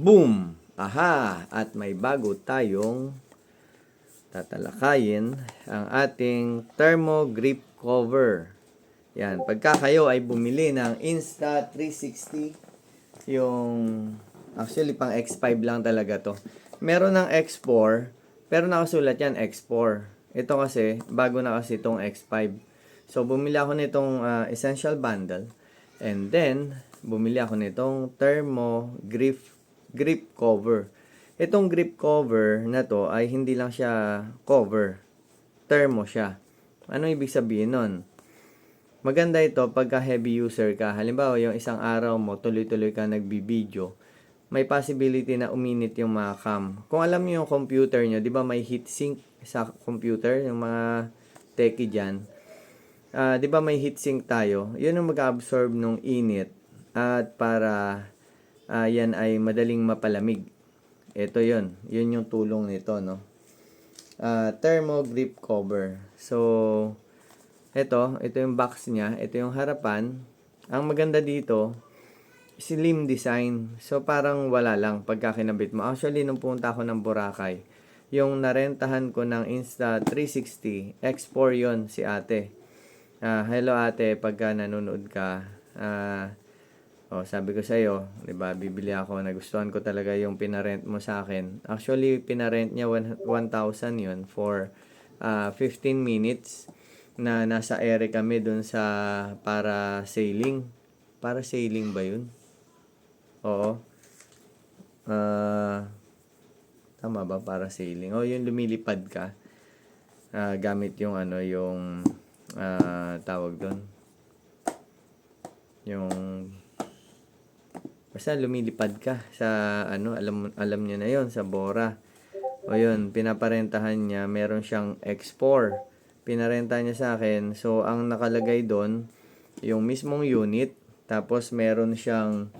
Boom! Aha! At may bago tayong tatalakayin ang ating thermo grip cover. Yan, pagka kayo ay bumili ng Insta360, yung actually pang X5 lang talaga to. Meron ng X4, pero nakasulat yan X4. Ito kasi, bago na kasi itong X5. So, bumili ako nitong ah, essential bundle. And then, bumili ako nitong thermo grip, grip cover. Itong grip cover na to ay hindi lang siya cover. Thermo siya. Ano ibig sabihin nun? Maganda ito pagka heavy user ka. Halimbawa, yung isang araw mo, tuloy-tuloy ka nagbibideo, may possibility na uminit yung mga cam. Kung alam niyo yung computer nyo, di ba may heatsink sa computer, yung mga techie dyan. Ah, di ba may heatsink tayo? Yun ang mag-absorb ng init at para ah, yan ay madaling mapalamig. Ito yun. Yun yung tulong nito, no? Ah, thermo grip cover. So, ito, ito yung box niya, ito yung harapan. Ang maganda dito, slim design. So, parang wala lang pagka kinabit mo. Actually, nung punta ako ng Boracay, yung narentahan ko ng Insta360, X4 yon si ate. Ah, hello ate, pagka nanonood ka, ah, oh, sabi ko sa iyo, 'di ba, bibili ako, nagustuhan ko talaga yung pinarent mo sa akin. Actually, pinarent niya 1,000 'yon for ah, 15 minutes na nasa ere kami dun sa para sailing. Para sailing ba 'yun? Oo. Ah, tama ba para sailing? Oh, yung lumilipad ka. Ah, gamit yung ano, yung ah, tawag doon. Yung basta lumilipad ka sa ano, alam alam niyo na 'yon sa Bora. O yun, pinaparentahan niya, meron siyang X4. Pinarenta niya sa akin. So, ang nakalagay doon, yung mismong unit, tapos meron siyang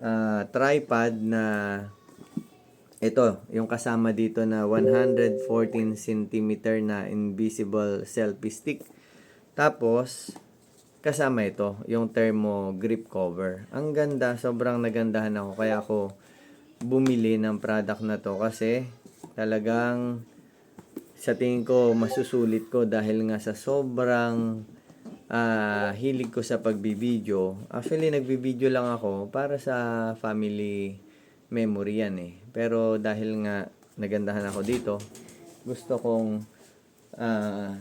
ah, tripod na ito, yung kasama dito na 114 cm na invisible selfie stick. Tapos, kasama ito, yung thermo grip cover. Ang ganda, sobrang nagandahan ako. Kaya ako bumili ng product na to kasi talagang sa tingin ko masusulit ko dahil nga sa sobrang ah, hilig ko sa pagbibideo. Actually, nagbibideo lang ako para sa family memory yan eh. Pero dahil nga nagandahan ako dito, gusto kong ah,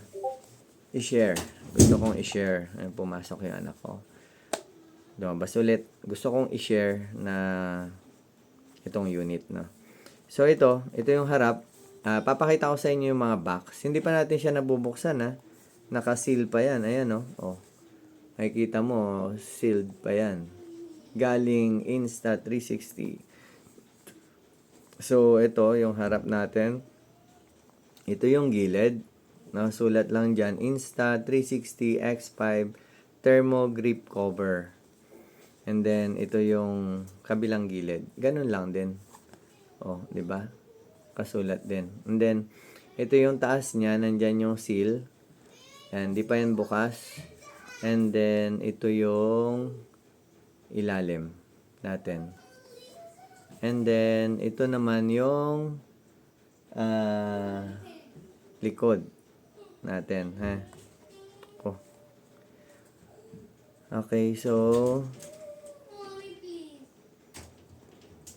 i-share. Gusto kong i-share. Ayun, pumasok yung anak ko. Lumabas ulit. Gusto kong i-share na itong unit na. So ito, ito yung harap. Ah, papakita ko sa inyo yung mga box. Hindi pa natin siya nabubuksan ha. Naka-seal pa yan. Ayan oh. oh. Makikita mo, sealed pa yan. Galing Insta360. So ito yung harap natin. Ito yung gilid. Nakasulat lang dyan, Insta360 X5 Thermo Grip Cover. And then, ito yung kabilang gilid. Ganun lang din. Oh, di ba? Kasulat din. And then, ito yung taas niya, nandyan yung seal. Yan, di pa yan bukas. And then, ito yung ilalim natin. And then, ito naman yung ah, likod natin, ha? Oh. Okay, so,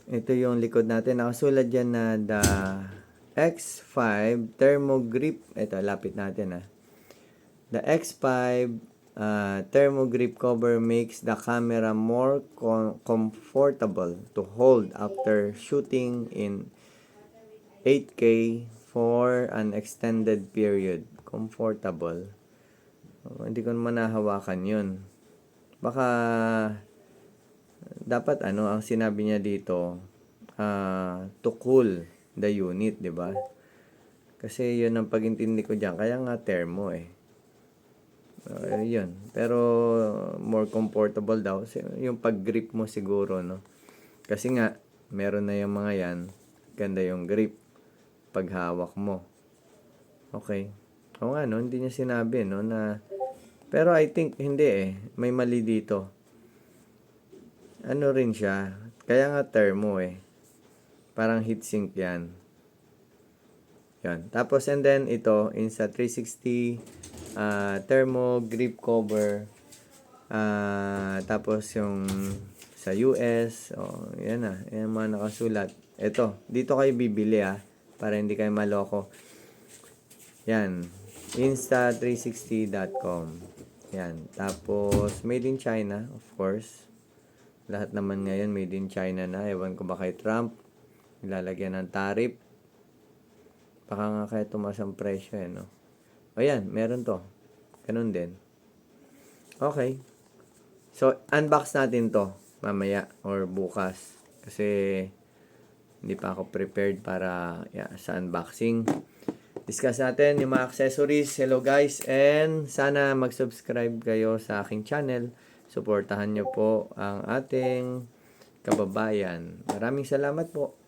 ito yung likod natin. Nakasulat dyan na the X5 Thermo Grip. Ito, lapit natin, ha? The X5 uh, Thermo Grip cover makes the camera more com- comfortable to hold after shooting in 8K for an extended period. Comfortable. Hindi ko naman nahawakan yun. Baka dapat ano ang sinabi niya dito ah, to cool the unit, 'di ba? Kasi 'yun ang pagintindi ko diyan. Kaya nga thermo eh. Uh, yun. Pero more comfortable daw yung pag-grip mo siguro, no? Kasi nga meron na yung mga yan. Ganda yung grip pag hawak mo. Okay. O nga, no? Hindi niya sinabi, no? Na, pero I think, hindi eh. May mali dito. Ano rin siya. Kaya nga thermo eh. Parang heatsink yan. Yan. Tapos, and then, ito, Insta360, ah, thermo grip cover, ah, tapos yung sa US, oh, yan na, yan mga nakasulat. Ito, dito kayo bibili ah, para hindi kayo maloko. Yan, insta360.com. Yan, tapos made in China, of course. Lahat naman ngayon made in China na. Ewan ko ba kay Trump, ilalagyan ng tariff. Baka nga kaya tumas ang presyo eh, no? O yan, meron to. Ganun din. Okay. So, unbox natin to mamaya or bukas. Kasi, hindi pa ako prepared para yeah, sa unboxing. Discuss natin yung mga accessories. Hello guys, and sana mag-subscribe kayo sa aking channel. Suportahan nyo po ang ating kababayan. Maraming salamat po.